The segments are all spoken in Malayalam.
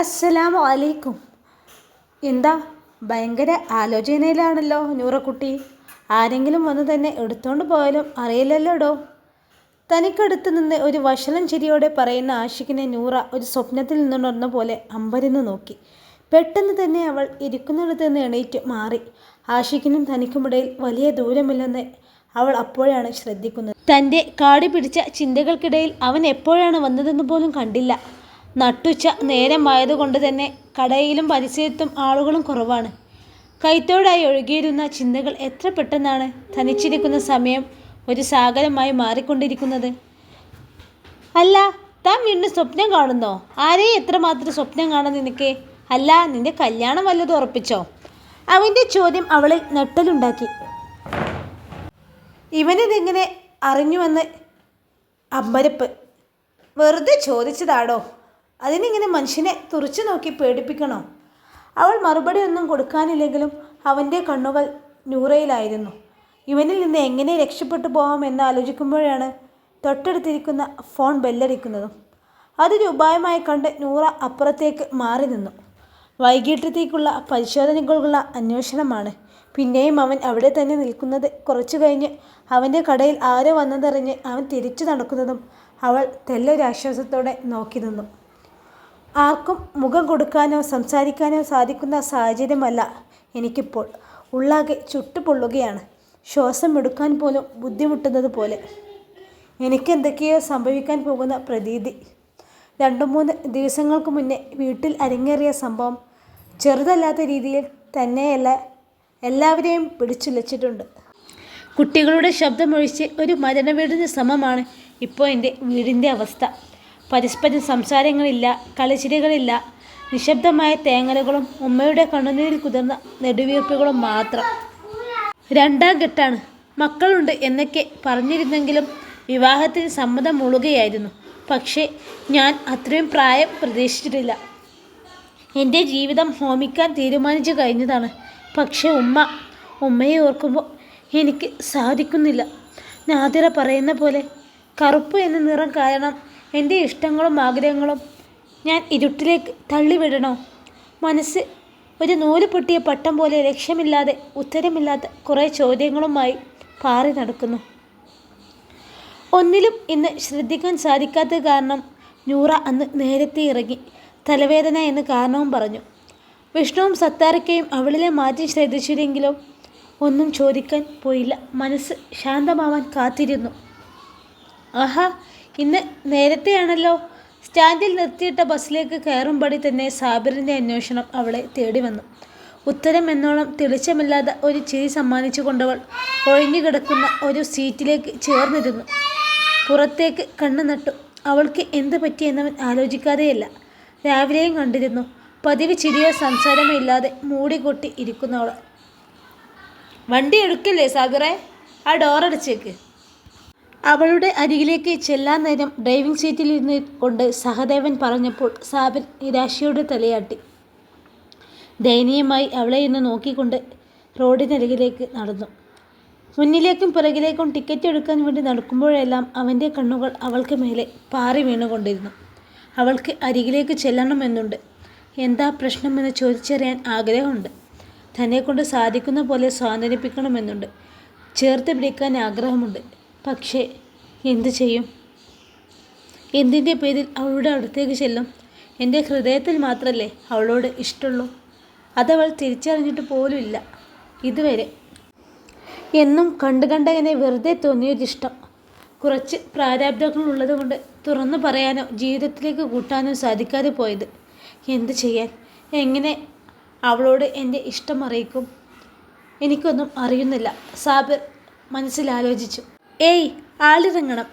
അസ്സലാമു അലൈക്കും എന്താ ഭയങ്കര ആലോചനയിലാണല്ലോ നൂറക്കുട്ടി. ആരെങ്കിലും വന്ന് തന്നെ എടുത്തുകൊണ്ട് പോയാലും അറിയില്ലല്ലോ ഡോ തനിക്കടുത്ത് നിന്ന് ഒരു വഷളം ചിരിയോടെ പറയുന്ന ആഷിഖിനെ നൂറ ഒരു സ്വപ്നത്തിൽ നിന്നുണർന്ന പോലെ അമ്പരന്ന് നോക്കി. പെട്ടെന്ന് തന്നെ അവൾ ഇരിക്കുന്നിടത്ത് നിന്ന് എണീറ്റ് മാറി. ആഷിഖിനും തനിക്കുമിടയിൽ വലിയ ദൂരമില്ലെന്ന് അവൾ അപ്പോഴാണ് ശ്രദ്ധിക്കുന്നത്. തന്റെ കാടി പിടിച്ച ചിന്തകൾക്കിടയിൽ അവൻ എപ്പോഴാണ് വന്നതെന്ന് പോലും കണ്ടില്ല. നട്ടുച്ച നേരമായതുകൊണ്ട് തന്നെ കടയിലും പരിസരത്തും ആളുകളും കുറവാണ്. കൈത്തോടായി ഒഴുകിയിരുന്ന ചിന്തകൾ എത്ര പെട്ടെന്നാണ് തനിച്ചിരിക്കുന്ന സമയം ഒരു സാഗരമായി മാറിക്കൊണ്ടിരിക്കുന്നത്. അല്ല താൻ വീണ്ടും സ്വപ്നം കാണുന്നോ? ആരെയും എത്രമാത്രം സ്വപ്നം കാണാൻ നിനക്ക്? അല്ല നിന്റെ കല്യാണം വല്ലതും ഉറപ്പിച്ചോ? അവന്റെ ചോദ്യം അവളിൽ നെട്ടലുണ്ടാക്കി ഇവനിതെങ്ങനെ അറിഞ്ഞുവെന്ന് അമ്പരപ്പ്. വെറുതെ ചോദിച്ചതാടോ? അതിനിങ്ങനെ മനുഷ്യനെ തുറച്ചു നോക്കി പേടിപ്പിക്കണോ? അവൾ മറുപടി ഒന്നും കൊടുക്കാനില്ലെങ്കിലും അവന്റെ കണ്ണുകൾ നൂറയിലായിരുന്നു. ഇവനിൽ നിന്ന് എങ്ങനെ രക്ഷപ്പെട്ടു പോകാം എന്ന് ആലോചിക്കുമ്പോഴാണ് തൊട്ടടുത്തിരിക്കുന്ന ഫോൺ ബെല്ലടിക്കുന്നതും. അതൊരു ഉപായമായി കണ്ട് നൂറ അപ്പുറത്തേക്ക് മാറി നിന്നു. വൈകിട്ടത്തേക്കുള്ള പരിശോധനകൾക്കുള്ള അന്വേഷണമാണ്. പിന്നെയും അവൻ അവിടെ തന്നെ നിൽക്കുന്നത് കുറച്ചു കഴിഞ്ഞ് അവന്റെ കടയിൽ ആരോ വന്നതറിഞ്ഞ് അവൻ തിരിച്ചു നടക്കുന്നതും അവൾ തെല്ലൊരാശ്വാസത്തോടെ നോക്കി നിന്നു. ആർക്കും മുഖം കൊടുക്കാനോ സംസാരിക്കാനോ സാധിക്കുന്ന സാഹചര്യമല്ല എനിക്കിപ്പോൾ. ഉള്ളാകെ ചുട്ടുപൊള്ളുകയാണ്. ശ്വാസം എടുക്കാൻ പോലും ബുദ്ധിമുട്ടുന്നത് പോലെ. എനിക്കെന്തൊക്കെയോ സംഭവിക്കാൻ പോകുന്ന പ്രതീതി. രണ്ടു മൂന്ന് ദിവസങ്ങൾക്ക് മുന്നേ വീട്ടിൽ അരങ്ങേറിയ സംഭവം ചെറുതല്ലാത്ത രീതിയിൽ തന്നെയല്ല എല്ലാവരെയും പിടിച്ചുലച്ചിട്ടുണ്ട്. കുട്ടികളുടെ ശബ്ദമൊഴിച്ച് ഒരു മരണവീടിന് സമമാണ് ഇപ്പോൾ എന്റെ വീടിന്റെ അവസ്ഥ. പരസ്പരം സംസാരങ്ങളില്ല കളിച്ചിരികളില്ല. നിശബ്ദമായ തേങ്ങലുകളും ഉമ്മയുടെ കണ്ണുനീരിൽ കുതിർന്ന നെടുവീർപ്പുകളും മാത്രം. രണ്ടാം ഘട്ടാണ്. മക്കളുണ്ട് എന്നൊക്കെ പറഞ്ഞിരുന്നെങ്കിലും വിവാഹത്തിന് സമ്മതം മുളുകയായിരുന്നു. പക്ഷേ ഞാൻ അത്രയും പ്രായം പ്രതീക്ഷിച്ചിട്ടില്ല. എന്റെ ജീവിതം ഹോമിക്കാൻ തീരുമാനിച്ചു കഴിഞ്ഞതാണ്. പക്ഷേ ഉമ്മ ഉമ്മയെ ഓർക്കുമ്പോൾ എനിക്ക് സാധിക്കുന്നില്ല. നാദിറ പറയുന്ന പോലെ കറുപ്പ് എന്ന നിറം കാരണം എന്റെ ഇഷ്ടങ്ങളും ആഗ്രഹങ്ങളും ഞാൻ ഇരുട്ടിലേക്ക് തള്ളിവിടണോ? മനസ്സ് ഒരു നൂൽ പൊട്ടിയ പട്ടം പോലെ ലക്ഷ്യമില്ലാതെ ഉത്തരമില്ലാത്ത കുറേ ചോദ്യങ്ങളുമായി പാറി നടക്കുന്നു. ഒന്നിലും ഇന്ന് ശ്രദ്ധിക്കാൻ സാധിക്കാത്ത കാരണം നൂറ അന്ന് നേരത്തെ ഇറങ്ങി തലവേദന എന്ന് കാരണവും പറഞ്ഞു. വിഷ്ണുവും സത്താരക്കയും അവളിലെ മാറ്റി ശ്രദ്ധിച്ചില്ലെങ്കിലും? ഒന്നും ചോദിക്കാൻ പോയില്ല. മനസ്സ് ശാന്തമാവാൻ കാത്തിരുന്നു. ആഹാ ഇന്ന് നേരത്തെയാണല്ലോ. സ്റ്റാൻഡിൽ നിർത്തിയിട്ട ബസ്സിലേക്ക് കയറുമ്പടി തന്നെ സാബിറിന്റെ അന്വേഷണം അവളെ തേടി വന്നു. ഉത്തരം എന്നോളം തെളിച്ചമില്ലാതെ ഒരു ചിരി സമ്മാനിച്ചു കൊണ്ടവൾ ഒഴിഞ്ഞുകിടക്കുന്ന ഒരു സീറ്റിലേക്ക് ചേർന്നിരുന്നു. പുറത്തേക്ക് കണ്ണു നട്ടു. അവൾക്ക് എന്ത് പറ്റിയെന്നവൻ ആലോചിക്കാതെയല്ല. രാവിലെയും കണ്ടിരുന്നു. പതിവ് ചിരിയോ സംസാരമോ ഇല്ലാതെ മൂടികൊട്ടി ഇരിക്കുന്നവൾ. വണ്ടി എടുക്കല്ലേ സാബിറെ? ആ ഡോറടച്ചേക്ക് അവളുടെ അരികിലേക്ക് ചെല്ലാൻ നേരം ഡ്രൈവിംഗ് സീറ്റിലിരുന്ന് കൊണ്ട് സഹദേവൻ പറഞ്ഞപ്പോൾ സാബിൻ നിരാശയോടെ തലയാട്ടി. ദയനീയമായി അവളെ ഇന്ന് നോക്കിക്കൊണ്ട് റോഡിനരികിലേക്ക് നടന്നു. മുന്നിലേക്കും പിറകിലേക്കും ടിക്കറ്റ് എടുക്കാൻ വേണ്ടി നടക്കുമ്പോഴെല്ലാം അവന്റെ കണ്ണുകൾ അവൾക്ക് മേലെ പാറി വീണുകൊണ്ടിരുന്നു. അവൾക്ക് അരികിലേക്ക് ചെല്ലണമെന്നുണ്ട്. എന്താ പ്രശ്നമെന്ന് ചോദിച്ചറിയാൻ ആഗ്രഹമുണ്ട്. തന്നെക്കൊണ്ട് സാധിക്കുന്ന പോലെ സ്വാതന്ത്ര്യപ്പിക്കണമെന്നുണ്ട് ചേർത്ത് പിടിക്കാൻ ആഗ്രഹമുണ്ട്. പക്ഷേ എന്തു ചെയ്യും? എന്തിന്റെ പേരിൽ അവളുടെ അടുത്തേക്ക് ചെല്ലും? എന്റെ ഹൃദയത്തിൽ മാത്രമല്ലേ അവളോട് ഇഷ്ടമുള്ളൂ അതവൾ തിരിച്ചറിഞ്ഞിട്ട് പോലുമില്ല. ഇതുവരെ എന്നും കണ്ടു കണ്ടങ്ങനെ വെറുതെ തോന്നിയൊരിഷ്ടം കുറച്ച് പ്രാരാബ്ദങ്ങളുള്ളത് കൊണ്ട് തുറന്നു പറയാനോ ജീവിതത്തിലേക്ക് കൂട്ടാനോ സാധിക്കാതെ പോയത്. എന്ത് ചെയ്യാൻ? എങ്ങനെ അവളോട് എന്റെ ഇഷ്ടം അറിയിക്കും? എനിക്കൊന്നും അറിയുന്നില്ല. സാബിർ മനസ്സിലാലോചിച്ചു. ഏയ് ആളിറങ്ങണം.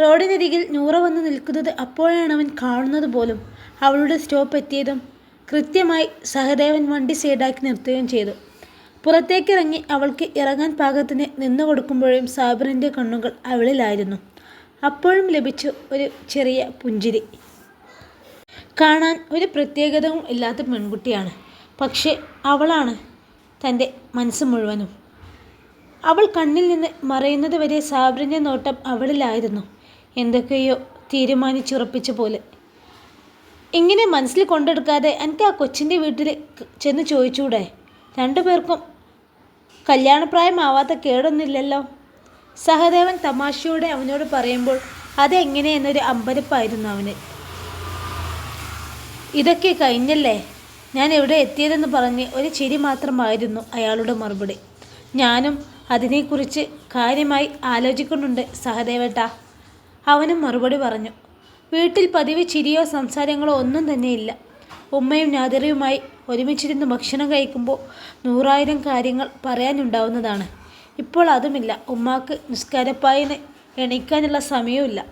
റോഡിനരികിൽ നൂറ വന്ന് നിൽക്കുന്നത് അപ്പോഴാണ് അവൻ കാണുന്നത് പോലും. അവളുടെ സ്റ്റോപ്പ് എത്തിയതും കൃത്യമായി സഹദേവൻ വണ്ടി സൈഡാക്കി നിർത്തുകയും ചെയ്തു. പുറത്തേക്കിറങ്ങി അവൾക്ക് ഇറങ്ങാൻ പാകത്തിന് നിന്നു കൊടുക്കുമ്പോഴും സാബിറിന്റെ കണ്ണുകൾ അവളിലായിരുന്നു. അപ്പോഴും ലഭിച്ചു ഒരു ചെറിയ പുഞ്ചിരി. കാണാൻ ഒരു പ്രത്യേകതയും ഇല്ലാത്ത പെൺകുട്ടിയാണ്. പക്ഷേ അവളാണ് തന്റെ മനസ്സ് മുഴുവനും. അവൾ കണ്ണിൽ നിന്ന് മറയുന്നത് വരെ സാബറിന്റെ നോട്ടം അവളിലായിരുന്നു. എന്തൊക്കെയോ തീരുമാനിച്ചുറപ്പിച്ച പോലെ. ഇങ്ങനെ മനസ്സിൽ കൊണ്ടെടുക്കാതെ എനിക്ക് ആ കൊച്ചിന്റെ വീട്ടിൽ ചെന്ന് ചോദിച്ചൂടെ? രണ്ടു പേർക്കും കല്യാണപ്രായമാവാത്ത കേടൊന്നുമില്ലല്ലോ? സഹദേവൻ തമാശയോടെ അവനോട് പറയുമ്പോൾ അതെങ്ങനെ? എന്നൊരു അമ്പരപ്പായിരുന്നു അവന്. ഇതൊക്കെ കഴിഞ്ഞല്ലേ? ഞാൻ എവിടെ എത്തിയതെന്ന് പറഞ്ഞ് ഒരു ചിരി മാത്രമായിരുന്നു അയാളുടെ മറുപടി. ഞാനും അതിനെക്കുറിച്ച് കാര്യമായി ആലോചിക്കുന്നുണ്ട് സഹദേവട്ട. അവനും മറുപടി പറഞ്ഞു വീട്ടിൽ പതിവ് ചിരിയോ സംസാരങ്ങളോ ഒന്നും തന്നെ ഇല്ല. ഉമ്മയും നാദിറയുമായി ഒരുമിച്ചിരുന്ന് ഭക്ഷണം കഴിക്കുമ്പോൾ നൂറായിരം കാര്യങ്ങൾ പറയാനുണ്ടാവുന്നതാണ്. ഇപ്പോൾ അതുമില്ല. ഉമ്മാക്ക് നിസ്കാരപ്പായിന് എണീക്കാനുള്ള സമയവുമില്ല.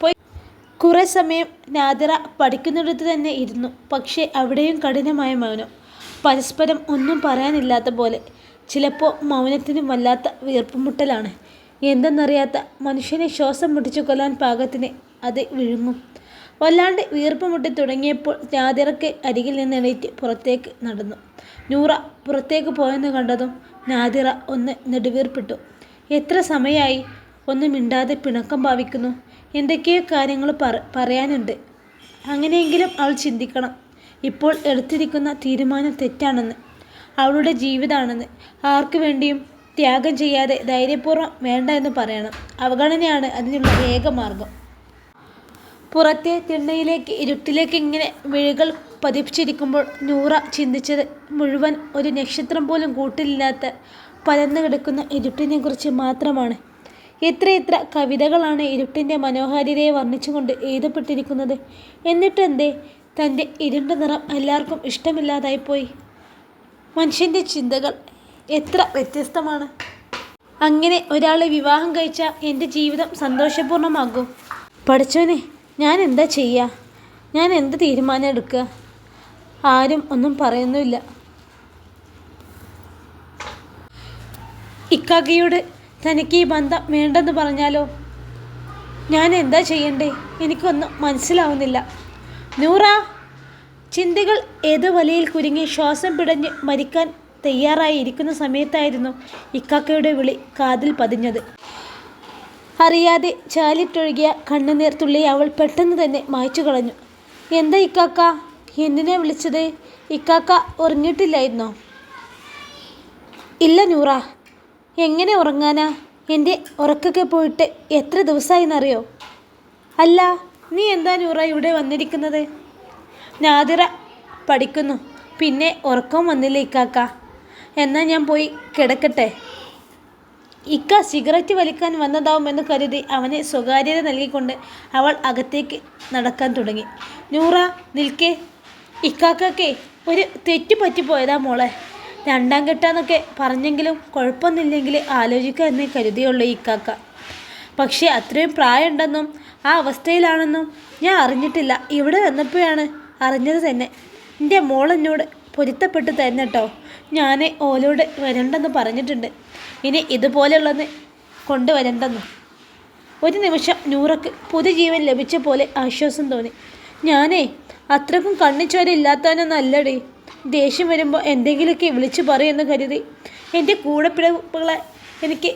പോയി. കുറേ സമയം നാദിറ പഠിക്കുന്നിടത്ത് തന്നെ ഇരുന്നു. പക്ഷേ അവിടെയും കഠിനമായ മൗനം. പരസ്പരം ഒന്നും പറയാനില്ലാത്ത പോലെ ചിലപ്പോൾ മൗനത്തിനും വല്ലാത്ത വീർപ്പുമുട്ടലാണ് എന്തെന്നറിയാത്ത മനുഷ്യനെ ശ്വാസം മുട്ടിച്ചു കൊല്ലാൻ പാകത്തിന് അത് വിഴുങ്ങും. വല്ലാണ്ട് വീർപ്പ് മുട്ടി തുടങ്ങിയപ്പോൾ നാദിറക്ക് അരികിൽ നിന്ന് എണീറ്റ് പുറത്തേക്ക് നടന്നു. നൂറ പുറത്തേക്ക് പോയെന്ന് കണ്ടതും നാദിറ ഒന്ന് നെടുവീർപ്പിട്ടു. എത്ര സമയമായി ഒന്നും മിണ്ടാതെ പിണക്കം ഭാവിക്കുന്നു. എന്തൊക്കെയോ കാര്യങ്ങൾ പറ പറയാനുണ്ട്. അങ്ങനെയെങ്കിലും അവൾ ചിന്തിക്കണം. ഇപ്പോൾ എടുത്തിരിക്കുന്ന തീരുമാനം തെറ്റാണെന്ന്. അവളുടെ ജീവിതമാണെന്ന് ആർക്കു വേണ്ടിയും ത്യാഗം ചെയ്യാതെ ധൈര്യപൂർവം വേണ്ട എന്ന് പറയണം. അവഗണനയാണ് അതിനുള്ള ഏക മാർഗം. പുറത്തെ തിണ്ണയിലേക്ക് ഇരുട്ടിലേക്ക് ഇങ്ങനെ മിഴികൾ പതിപ്പിച്ചിരിക്കുമ്പോൾ നൂറ ചിന്തിച്ചത് മുഴുവൻ ഒരു നക്ഷത്രം പോലും കൂട്ടിലില്ലാത്ത പരന്നു കിടക്കുന്ന ഇരുട്ടിനെക്കുറിച്ച് മാത്രമാണ്. എത്രയെത്ര കവിതകളാണ് ഇരുട്ടിന്റെ മനോഹാരിതയെ വർണിച്ചുകൊണ്ട് എഴുതപ്പെട്ടിരിക്കുന്നത്. എന്നിട്ടെന്തേ? തന്റെ ഇരുണ്ട നിറം എല്ലാവർക്കും ഇഷ്ടമില്ലാതായിപ്പോയി. മനുഷ്യന്റെ ചിന്തകൾ എത്ര വ്യത്യസ്തമാണ്. അങ്ങനെ ഒരാളെ വിവാഹം കഴിച്ചാൽ എന്റെ ജീവിതം സന്തോഷപൂർണമാകും പഠിച്ചോനെ ഞാൻ എന്താ ചെയ്യുക ഞാൻ എന്ത് തീരുമാനം എടുക്കുക ആരും ഒന്നും പറയുന്നുമില്ല. ഇക്കാക്കയോട് തനിക്ക് ഈ ബന്ധം വേണ്ടെന്ന് പറഞ്ഞാലോ? ഞാൻ എന്താ ചെയ്യണ്ടേ? എനിക്കൊന്നും മനസ്സിലാവുന്നില്ല. നൂറ ചിന്തകൾ ഏതോ വലയിൽ കുരുങ്ങി ശ്വാസം പിടഞ്ഞ് മരിക്കാൻ തയ്യാറായി ഇരിക്കുന്ന സമയത്തായിരുന്നു ഇക്കാക്കയുടെ വിളി കാതിൽ പതിഞ്ഞത്. അറിയാതെ ചാലിട്ടൊഴുകിയ കണ്ണുനീർ തുള്ളി അവൾ പെട്ടെന്ന് തന്നെ മായ്ച്ചു കളഞ്ഞു. എന്താ ഇക്കാക്ക? എന്തിനാ വിളിച്ചത്? ഇക്കാക്ക ഉറങ്ങിയിട്ടില്ലായിരുന്നോ? ഇല്ല നൂറ. എങ്ങനെ ഉറങ്ങാനാ? എന്റെ ഉറക്കൊക്കെ പോയിട്ട് എത്ര ദിവസമായിന്നറിയോ? അല്ല നീ എന്താ നൂറ ഇവിടെ വന്നിരിക്കുന്നത്? നാദിറ പഠിക്കുന്നു. പിന്നെ ഉറക്കം വന്നില്ല ഇക്കാക്ക? എന്നാൽ ഞാൻ പോയി കിടക്കട്ടെ. ഇക്ക സിഗരറ്റ് വലിക്കാൻ വന്നതാവുമെന്ന് കരുതി അവനെ സ്വകാര്യത നൽകിക്കൊണ്ട് അവൾ അകത്തേക്ക് നടക്കാൻ തുടങ്ങി. നൂറ നിൽക്കേ. ഇക്കാക്കേ ഒരു തെറ്റ് പറ്റിപ്പോയതാ മോളെ. രണ്ടാം കെട്ടാന്നൊക്കെ പറഞ്ഞെങ്കിലും കുഴപ്പമൊന്നുമില്ലെങ്കിൽ ആലോചിക്കുക എന്നേ കരുതിയുള്ളൂ ഇക്കാക്ക. പക്ഷേ അത്രയും പ്രായമുണ്ടെന്നും ആ അവസ്ഥയിലാണെന്നും ഞാൻ അറിഞ്ഞിട്ടില്ല. ഇവിടെ വന്നപ്പോഴാണ് അറിഞ്ഞത് തന്നെ. എന്റെ മോൾ എന്നോട് പൊരുത്തപ്പെട്ട് തരുന്നട്ടോ ഞാൻ ഓലോട് വരണ്ടെന്ന് പറഞ്ഞിട്ടുണ്ട്. ഇനി ഇതുപോലെയുള്ളത് കൊണ്ടുവരണ്ടെന്ന്. ഒരു നിമിഷം നൂറക്ക് പുതുജീവൻ ലഭിച്ച പോലെ ആശ്വാസം തോന്നി. ഞാനേ അത്രക്കും കണ്ണിച്ചോരില്ലാത്തവനൊന്നും അല്ലടേ ദേഷ്യം വരുമ്പോൾ എന്തെങ്കിലുമൊക്കെ വിളിച്ചു പറയുമെന്ന് കരുതി. എന്റെ കൂടെപ്പിഴപ്പുകളെ എനിക്ക്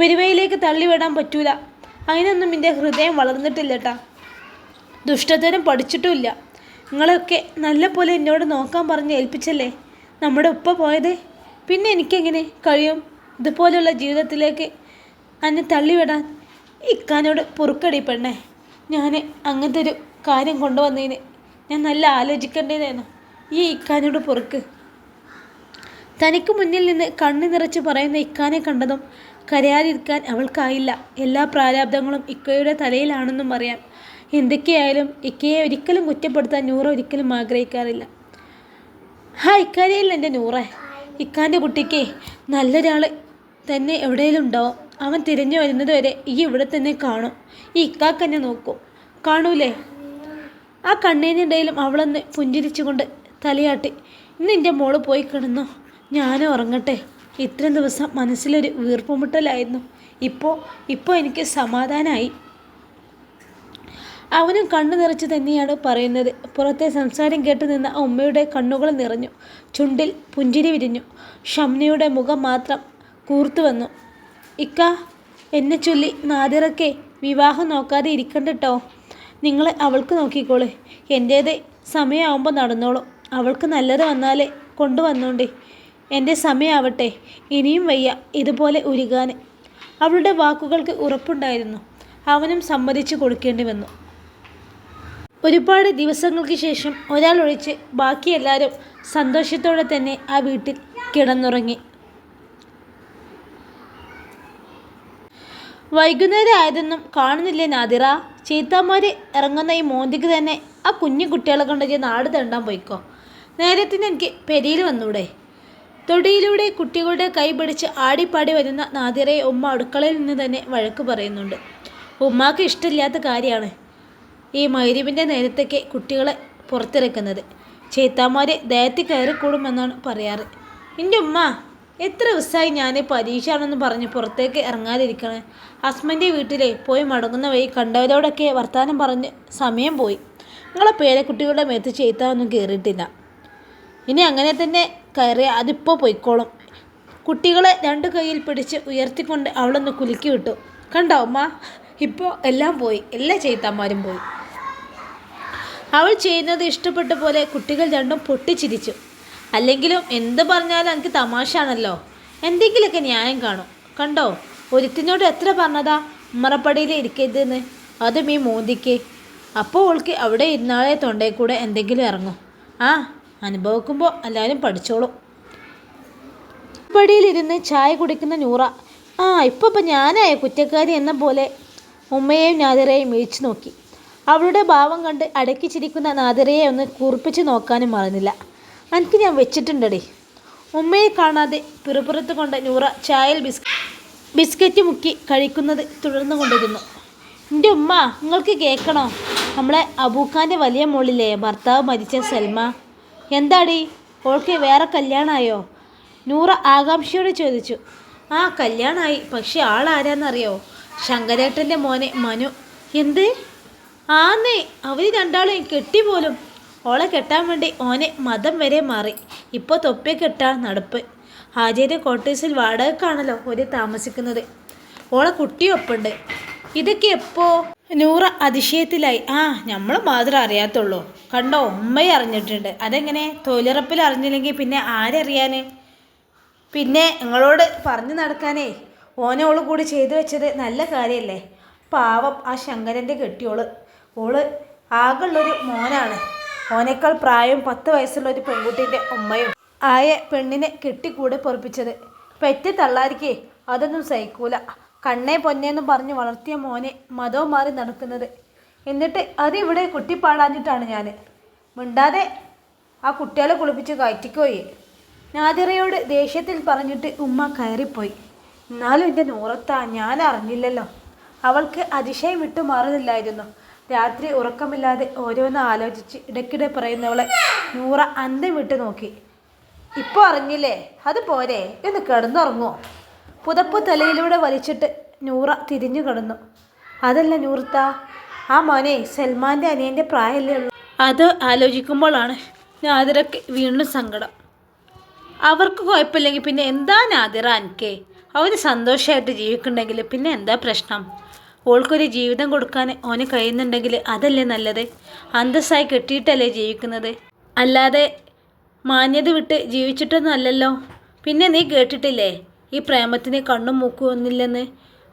പെരുവയിലേക്ക് തള്ളിവിടാൻ പറ്റൂല. അതിനൊന്നും എന്റെ ഹൃദയം വളർന്നിട്ടില്ല കേട്ടാ ദുഷ്ടതരം പഠിച്ചിട്ടുമില്ല നിങ്ങളൊക്കെ നല്ല പോലെ എന്നോട് നോക്കാൻ പറഞ്ഞ് ഏൽപ്പിച്ചല്ലേ? നമ്മുടെ ഉപ്പ പോയത്? പിന്നെ എനിക്കെങ്ങനെ കഴിയും? ഇതുപോലെയുള്ള ജീവിതത്തിലേക്ക് എന്നെ തള്ളിവിടാൻ ഇക്കാനോട് പൊറുക്കടി പെണ്ണേ. ഞാൻ അങ്ങനത്തെ ഒരു കാര്യം കൊണ്ടുവന്നതിന് ഞാൻ നല്ല ആലോചിക്കേണ്ടതായിരുന്നു ഈ ഇക്കാനോട് പൊറുക്ക്. തനിക്ക് മുന്നിൽ നിന്ന് കണ്ണു നിറച്ച് പറയുന്ന ഇക്കാനെ കണ്ടതും കരയാതിരിക്കാൻ അവൾക്കായില്ല. എല്ലാ പ്രാരാബ്ദങ്ങളും ഇക്കയുടെ തലയിലാണെന്നും അറിയാം എന്തൊക്കെയായാലും ഇക്കയെ ഒരിക്കലും കുറ്റപ്പെടുത്താൻ നൂറ ഒരിക്കലും ആഗ്രഹിക്കാറില്ല. ഹാ ഇക്കാരിയിൽ എന്റെ നൂറെ. ഇക്കാന്റെ കുട്ടിക്ക് നല്ലൊരാൾ തന്നെ എവിടെയെങ്കിലും ഉണ്ടാവും അവൻ തിരിഞ്ഞു വരുന്നത് വരെ ഈ ഇവിടെ തന്നെ കാണും. ഈ ഇക്കാക്ക് നോക്കൂ നോക്കും. കാണൂലേ? ആ കണ്ണീനിടയിലും അവളൊന്ന് പുഞ്ചിരിച്ചുകൊണ്ട് തലയാട്ടി ഇന്ന് എന്റെ മോൾ പോയി കിടന്നു? ഞാനും ഉറങ്ങട്ടെ. ഇത്രയും ദിവസം മനസ്സിലൊരു വീർപ്പുമുട്ടലായിരുന്നു. ഇപ്പോൾ ഇപ്പോൾ എനിക്ക് സമാധാനമായി അവനും കണ്ണു നിറച്ച് തന്നെയാണ് പറയുന്നത്. പുറത്തെ സംസാരം കേട്ട് നിന്ന ഉമ്മയുടെ കണ്ണുകൾ നിറഞ്ഞു. ചുണ്ടിൽ പുഞ്ചിരി വിരിഞ്ഞു. ഷംനയുടെ മുഖം മാത്രം കൂർത്തു വന്നു. ഇക്ക എന്നെ ചൊല്ലി നാദിറക്കെ വിവാഹം നോക്കാതെ ഇരിക്കണ്ടട്ടോ. നിങ്ങൾ അവൾക്ക് നോക്കിക്കോളെ. എന്റേത് സമയമാകുമ്പോൾ നടന്നോളൂ. അവൾക്ക് നല്ലത് വന്നാലേ കൊണ്ടുവന്നോണ്ടേ. എന്റെ സമയമാവട്ടെ ഇനിയും വയ്യ ഇതുപോലെ ഉരുകാൻ അവളുടെ വാക്കുകൾക്ക് ഉറപ്പുണ്ടായിരുന്നു. അവനും സമ്മതിച്ചു കൊടുക്കേണ്ടി വന്നു. ഒരുപാട് ദിവസങ്ങൾക്ക് ശേഷം ഒരാൾ ഒഴിച്ച് ബാക്കി എല്ലാവരും സന്തോഷത്തോടെ തന്നെ ആ വീട്ടിൽ കിടന്നുറങ്ങി. വൈകുന്നേരം ആയതൊന്നും കാണുന്നില്ലേ നാദിറ? ചീത്താമാര് ഇറങ്ങുന്ന ഈ മോന്തിക്ക് തന്നെ ആ കുഞ്ഞു കുട്ടികളെ കൊണ്ടൊക്കെ നാട് തണ്ടാൻ പോയിക്കോ? നേരത്തിന് എനിക്ക് പെരിയിൽ വന്നൂടെ. തൊടിയിലൂടെ കുട്ടികളുടെ കൈ പിടിച്ച് ആടിപ്പാടി വരുന്ന നാദിറയെ ഉമ്മ അടുക്കളയിൽ നിന്ന് തന്നെ വഴക്ക് പറയുന്നുണ്ട്. ഉമ്മാക്ക് ഇഷ്ടമില്ലാത്ത കാര്യമാണ്. ഈ മൈരിവിന്റെ നേരത്തേക്ക് കുട്ടികളെ പുറത്തിറക്കുന്നത്. ചേത്താമാര് ദേഹത്തിൽ കയറിക്കൂടുമെന്നാണ് പറയാറ്. എന്റെ ഉമ്മ എത്ര ദിവസമായി ഞാൻ പരീക്ഷയാണെന്ന് പറഞ്ഞ് പുറത്തേക്ക് ഇറങ്ങാതിരിക്കണേ. ഹസ്ബന്റെ വീട്ടിലെ പോയി മടങ്ങുന്ന വഴി കണ്ടവരോടൊക്കെ വർത്തമാനം പറഞ്ഞ് സമയം പോയി. നിങ്ങളെ പേരക്കുട്ടികളുടെ മേത്ത് ചെയ്ത്താനൊന്നും കയറിയിട്ടില്ല ഇനി അങ്ങനെ തന്നെ കയറി അതിപ്പോൾ പൊയ്ക്കോളും. കുട്ടികളെ രണ്ട് കൈയിൽ പിടിച്ച് ഉയർത്തിക്കൊണ്ട് അവളൊന്ന് കുലുക്കി വിട്ടു. കണ്ടോ അമ്മ ഇപ്പോൾ എല്ലാം പോയി. എല്ലാ ചെയ്ത്താന്മാരും പോയി. അവൾ ചെയ്യുന്നത് ഇഷ്ടപ്പെട്ട പോലെ കുട്ടികൾ രണ്ടും പൊട്ടിച്ചിരിച്ചു. അല്ലെങ്കിലും എന്ത് പറഞ്ഞാലും എനിക്ക് തമാശയാണല്ലോ. എന്തെങ്കിലുമൊക്കെ ന്യായം കാണും. കണ്ടോ? ഒരുത്തിനോട് എത്ര പറഞ്ഞതാ? ഉമ്മറപ്പടിയിൽ ഇരിക്കരുതെന്ന്. അതും ഈ മോന്തിക്ക് അപ്പോൾ ഓൾക്ക് അവിടെ ഇരുന്നാളെ തൊണ്ടയിൽ കൂടെ എന്തെങ്കിലും ഇറങ്ങും. ആ അനുഭവിക്കുമ്പോൾ എല്ലാവരും പഠിച്ചോളും. പടിയിലിരുന്ന് ചായ കുടിക്കുന്ന നൂറ. ആ ഇപ്പോൾ ഇപ്പം ഞാനായ കുറ്റക്കാരി എന്ന പോലെ ഉമ്മയെയും നാദിറയെയും വീഴ്ച നോക്കി. അവളുടെ ഭാവം കണ്ട് അടക്കിച്ചിരിക്കുന്ന നാദിറയെ ഒന്ന് കുറിപ്പിച്ച് നോക്കാനും മറന്നില്ല. എനിക്ക് ഞാൻ വെച്ചിട്ടുണ്ടടി. ഉമ്മയെ കാണാതെ പിറുപുറത്ത് കൊണ്ട് നൂറ ചായൽ ബിസ്ക്കറ്റ് ബിസ്ക്കറ്റ് മുക്കി കഴിക്കുന്നത് തുടർന്നു കൊണ്ടിരുന്നു. എന്റെ ഉമ്മ നിങ്ങൾക്ക് കേൾക്കണോ? നമ്മളെ അബൂഖാന്റെ വലിയ മോളില്ലേ ഭർത്താവ് മരിച്ച സൽമ. എന്താടി? ഓൾക്ക് വേറെ കല്യാണമായോ നൂറ ആകാംക്ഷയോടെ ചോദിച്ചു. ആ കല്യാണമായി പക്ഷെ ആളാരാന്നറിയോ? ശങ്കരേട്ടന്റെ മോനെ മനു. എന്ത്? ആന്നേ അവർ രണ്ടാളും കെട്ടി പോലും. ഓളെ കെട്ടാൻ വേണ്ടി ഓനെ മതം വരെ മാറി. ഇപ്പോൾ തൊപ്പേ കെട്ടാൻ നടപ്പ്. ഹാജയുടെ കോട്ടേഴ്സിൽ വാടകക്കാണല്ലോ ഒരു താമസിക്കുന്നത്. ഓളെ കുട്ടിയൊപ്പുണ്ട്. ഇതൊക്കെ എപ്പോ? നൂറ അതിശയത്തിലായി. ആ നമ്മൾ മാത്രം അറിയാത്തുള്ളൂ. കണ്ടോ ഉമ്മയെ അറിഞ്ഞിട്ടുണ്ട്. അതെങ്ങനെ? തൊഴിലുറപ്പിൽ അറിഞ്ഞില്ലെങ്കിൽ പിന്നെ ആരറിയാന് പിന്നെ നിങ്ങളോട് പറഞ്ഞു നടക്കാനേ ഓനോൾ കൂടി ചെയ്തു വെച്ചത് നല്ല കാര്യമല്ലേ പാവം ആ ശങ്കരന്റെ കെട്ടിയോൾ. ഓൾ ആകെയുള്ളൊരു മോനാണ്. ഓനേക്കാൾ പ്രായം പത്ത് വയസ്സുള്ള ഒരു പെൺകുട്ടീന്റെ ഉമ്മയും ആയ പെണ്ണിനെ കെട്ടിക്കൂടെ പൊറപ്പിച്ചത്. പെറ്റ് തള്ളാരിക്കേ അതൊന്നും സഹിക്കൂല. കണ്ണേ പൊന്നേന്നും പറഞ്ഞ് വളർത്തിയ മോനെ മതവും മാറി നടക്കുന്നത്. എന്നിട്ട് അതിവിടെ കുട്ടിപ്പാടാഞ്ഞിട്ടാണ് ഞാൻ മിണ്ടാതെ ആ കുട്ടികളെ കുളിപ്പിച്ച് കയറ്റിക്കോയി. നാദിറയോട് ദേഷ്യത്തിൽ പറഞ്ഞിട്ട് ഉമ്മ കയറിപ്പോയി. എന്നാലും എന്റെ നൂറത്താ ഞാൻ അറിഞ്ഞില്ലല്ലോ അവൾക്ക് അതിശയം വിട്ടു മാറുന്നില്ലായിരുന്നു രാത്രി ഉറക്കമില്ലാതെ ഓരോന്ന് ആലോചിച്ച് ഇടയ്ക്കിടെ പറയുന്നവളെ നൂറ അന്തം വിട്ട് നോക്കി. ഇപ്പോൾ അറിഞ്ഞില്ലേ? അത് പോരെ? എന്ന് കിടന്നുറങ്ങുമോ പുതപ്പ് തലയിലൂടെ വലിച്ചിട്ട് നൂറ തിരിഞ്ഞു കിടന്നു. അതല്ല നൂർത്ത ആ മോനെ സൽമാന്റെ അനിയന്റെ പ്രായമല്ലേ ഉള്ളൂ. അത് ആലോചിക്കുമ്പോഴാണ് നാദിറക്ക് വീണ്ടും സങ്കടം. അവർക്ക് കുഴപ്പമില്ലെങ്കിൽ പിന്നെ എന്താ നാദിറ എനിക്ക് അവർ സന്തോഷമായിട്ട് ജീവിക്കുന്നുണ്ടെങ്കിൽ പിന്നെ എന്താ പ്രശ്നം? ഓൾക്കൊരു ജീവിതം കൊടുക്കാൻ ഓന് കഴിയുന്നുണ്ടെങ്കിൽ അതല്ലേ നല്ലത്? അന്തസ്സായി കെട്ടിയിട്ടല്ലേ ജീവിക്കുന്നത്? അല്ലാതെ മാന്യത വിട്ട് ജീവിച്ചിട്ടൊന്നും അല്ലല്ലോ. പിന്നെ നീ കേട്ടിട്ടില്ലേ? ഈ പ്രേമത്തിന് കണ്ണും മൂക്കും ഒന്നില്ലെന്ന്.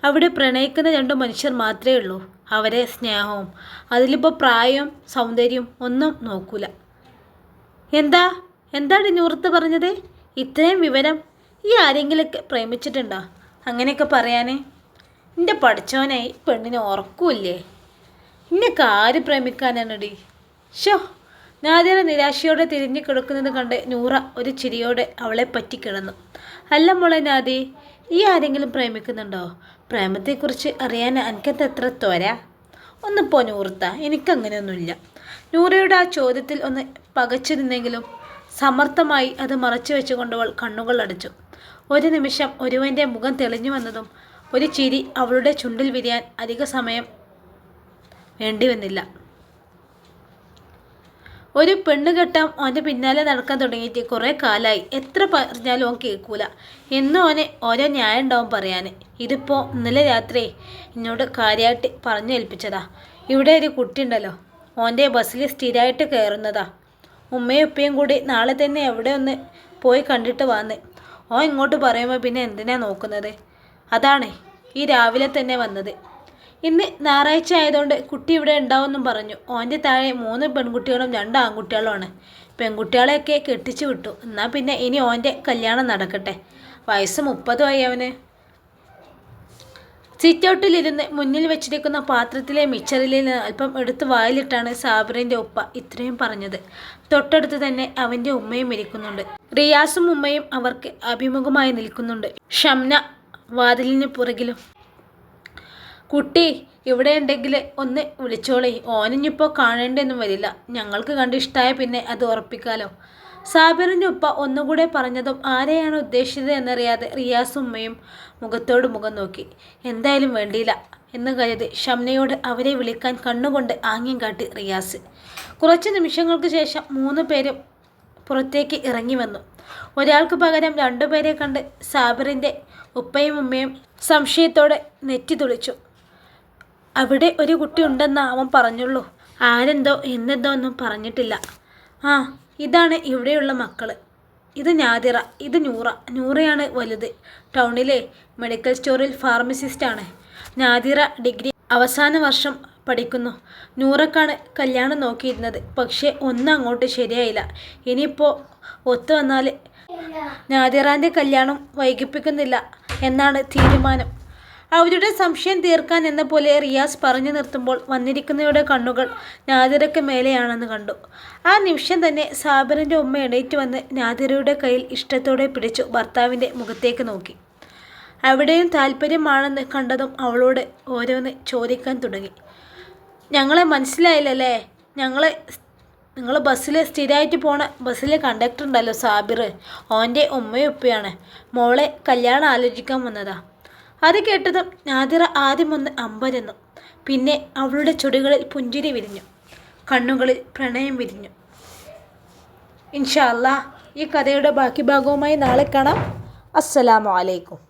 അവിടെ പ്രണയിക്കുന്ന രണ്ട് മനുഷ്യർ മാത്രമേ ഉള്ളൂ. അവരെ സ്നേഹവും അതിലിപ്പോൾ പ്രായവും സൗന്ദര്യവും ഒന്നും നോക്കൂല. എന്താ? എന്താണ് നൂറത്ത് പറഞ്ഞത്? ഇത്രയും വിവരം ഈ ആരെങ്കിലൊക്കെ പ്രേമിച്ചിട്ടുണ്ടോ? അങ്ങനെയൊക്കെ പറയാനേ. എന്റെ പഠിച്ചവനെ ഈ പെണ്ണിനെ ഉറക്കൂല്ലേ? ഇന്നൊക്കെ ആര് പ്രേമിക്കാനാണടി? ഷോ നാദിറ നിരാശയോടെ തിരിഞ്ഞു കിടക്കുന്നത് കണ്ട് നൂറ ഒരു ചിരിയോടെ അവളെ പറ്റി കിടന്നു. അല്ല മോളെ നാദി ഈ ആരെങ്കിലും പ്രേമിക്കുന്നുണ്ടോ? പ്രേമത്തെക്കുറിച്ച് അറിയാൻ എനിക്കത് എത്ര തോര ഒന്ന് പോ നൂർത്ത എനിക്കങ്ങനെയൊന്നുമില്ല. നൂറയുടെ ആ ചോദ്യത്തിൽ ഒന്ന് പകച്ചു നിന്നെങ്കിലും സമർത്ഥമായി അത് മറച്ചു വെച്ചുകൊണ്ടവൾ കണ്ണുകൾ അടച്ചു. ഒരു നിമിഷം ഒരുവന്റെ മുഖം തെളിഞ്ഞു വന്നതും ഒരു ചിരി അവളുടെ ചുണ്ടിൽ വിരിയാൻ അധിക സമയം വേണ്ടി വന്നില്ല ഒരു പെണ്ണ് കെട്ടാൻ അവന്റെ പിന്നാലെ നടക്കാൻ തുടങ്ങിയിട്ട് കുറേ കാലമായി എത്ര പറഞ്ഞാലും ഓൻ കേൾക്കൂല. എന്നും അവനെ ഓരോ ന്യായം ഉണ്ടാവും പറയാൻ ഇതിപ്പോൾ ഇന്നലെ രാത്രി എന്നോട് കാര്യമായിട്ട് പറഞ്ഞു ഏൽപ്പിച്ചതാ. ഇവിടെ ഒരു കുട്ടിയുണ്ടല്ലോ ഓന്റെ ബസ്സിൽ സ്ഥിരമായിട്ട് കയറുന്നതാ. ഉമ്മയും ഉപ്പയും കൂടി നാളെ തന്നെ എവിടെ ഒന്ന് പോയി കണ്ടിട്ട് വന്ന്. ഓൻ ഇങ്ങോട്ട് പറയുമ്പോൾ പിന്നെ എന്തിനാ നോക്കുന്നത്? അതാണ് ഈ രാവിലെ തന്നെ വന്നത്. ഇന്ന് ഞായറാഴ്ച ആയതുകൊണ്ട് കുട്ടി ഇവിടെ ഉണ്ടാവുമെന്നും പറഞ്ഞു. ഓന്റെ താഴെ മൂന്ന് പെൺകുട്ടികളും രണ്ട് ആൺകുട്ടികളുമാണ്. പെൺകുട്ടികളെയൊക്കെ കെട്ടിച്ചു വിട്ടു. എന്നാൽ പിന്നെ ഇനി ഓന്റെ കല്യാണം നടക്കട്ടെ. വയസ്സ് മുപ്പതുമായി അവന്. സിറ്റൗട്ടിലിരുന്ന് മുന്നിൽ വെച്ചിരിക്കുന്ന പാത്രത്തിലെ മിച്ചറിൽ നിന്ന് അല്പം എടുത്ത് വായിലിട്ടാണ് സാബറിന്റെ ഉപ്പ ഇത്രയും പറഞ്ഞത്. തൊട്ടടുത്ത് തന്നെ അവന്റെ ഉമ്മയും ഇരിക്കുന്നുണ്ട്. റിയാസും ഉമ്മയും അവർക്ക് അഭിമുഖമായി നിൽക്കുന്നുണ്ട്. ഷംന വാതിലിന് പുറകിലും. കുട്ടി ഇവിടെ ഉണ്ടെങ്കിൽ ഒന്ന് വിളിച്ചോളേ. ഓനിഞ്ഞിപ്പോൾ കാണേണ്ടൊന്നും വരില്ല. ഞങ്ങൾക്ക് കണ്ട് ഇഷ്ടമായ പിന്നെ അത് ഉറപ്പിക്കാലോ. സാബിറിന്റെ ഉപ്പ ഒന്നുകൂടെ പറഞ്ഞതും ആരെയാണ് ഉദ്ദേശിച്ചത് എന്നറിയാതെ റിയാസും ഉമ്മയും മുഖത്തോട് മുഖം നോക്കി. എന്തായാലും വേണ്ടിയില്ല എന്ന് കരുതി ഷംനയോട് അവരെ വിളിക്കാൻ കണ്ണുകൊണ്ട് ആംഗ്യം കാട്ടി റിയാസ്. കുറച്ച് നിമിഷങ്ങൾക്ക് ശേഷം മൂന്ന് പേരും പുറത്തേക്ക് ഇറങ്ങി വന്നു. ഒരാൾക്ക് പകരം രണ്ടുപേരെ കണ്ട് സാബിറിന്റെ ഉപ്പയും ഉമ്മയും സംശയത്തോടെ നെറ്റി തുളിച്ചു. അവിടെ ഒരു കുട്ടി ഉണ്ടെന്ന് അവൻ പറഞ്ഞുള്ളൂ. ആരെന്തോ എന്നെന്തോ ഒന്നും പറഞ്ഞിട്ടില്ല. ആ ഇതാണ് ഇവിടെയുള്ള മക്കൾ ഇത് ഞാതിറ ഇത് നൂറ. നൂറയാണ് വലുത്. ടൗണിലെ മെഡിക്കൽ സ്റ്റോറിൽ ഫാർമസിസ്റ്റാണ്. നാദിറ ഡിഗ്രി അവസാന വർഷം പഠിക്കുന്നു. നൂറക്കാണ് കല്യാണം നോക്കിയിരുന്നത്. പക്ഷേ ഒന്നും അങ്ങോട്ട് ശരിയായില്ല. ഇനിയിപ്പോൾ ഒത്തു വന്നാൽ നാദിറാന്റെ കല്യാണം വൈകിപ്പിക്കുന്നില്ല എന്നാണ് തീരുമാനം. അവരുടെ സംശയം തീർക്കാൻ എന്ന പോലെ റിയാസ് പറഞ്ഞു നിർത്തുമ്പോൾ വന്നിരിക്കുന്നവരുടെ കണ്ണുകൾ നാദിരയ്ക്ക് മേലെയാണെന്ന് കണ്ടു. ആ നിമിഷം തന്നെ സാബിറിന്റെ ഉമ്മ എണീറ്റ് വന്ന് നാദിരയുടെ കയ്യിൽ ഇഷ്ടത്തോടെ പിടിച്ചു ഭർത്താവിന്റെ മുഖത്തേക്ക് നോക്കി. അവിടെയും താല്പര്യമാണെന്ന് കണ്ടതും അവളോട് ഓരോന്ന് ചോദിക്കാൻ തുടങ്ങി. ഞങ്ങളെ മനസ്സിലായില്ലല്ലേ? ഞങ്ങൾ നിങ്ങൾ ബസ്സിൽ സ്ഥിരമായിട്ട് പോണ ബസ്സിലെ കണ്ടക്ടർ ഉണ്ടല്ലോ സാബിർ ഓന്റെ ഉമ്മയും ഉപ്പയാണ് മോളെ കല്യാണം ആലോചിക്കാൻ വന്നതാ. അത് കേട്ടതും നാദിറ ആദ്യം ഒന്ന് അമ്പരന്നു പിന്നെ അവളുടെ ചുടികളിൽ പുഞ്ചിരി വിരിഞ്ഞു. കണ്ണുകളിൽ പ്രണയം വിരിഞ്ഞു. ഇൻഷാല്ല ഈ കഥയുടെ ബാക്കി ഭാഗവുമായി നാളെ കാണാം. അസ്സലാമു അലൈക്കും.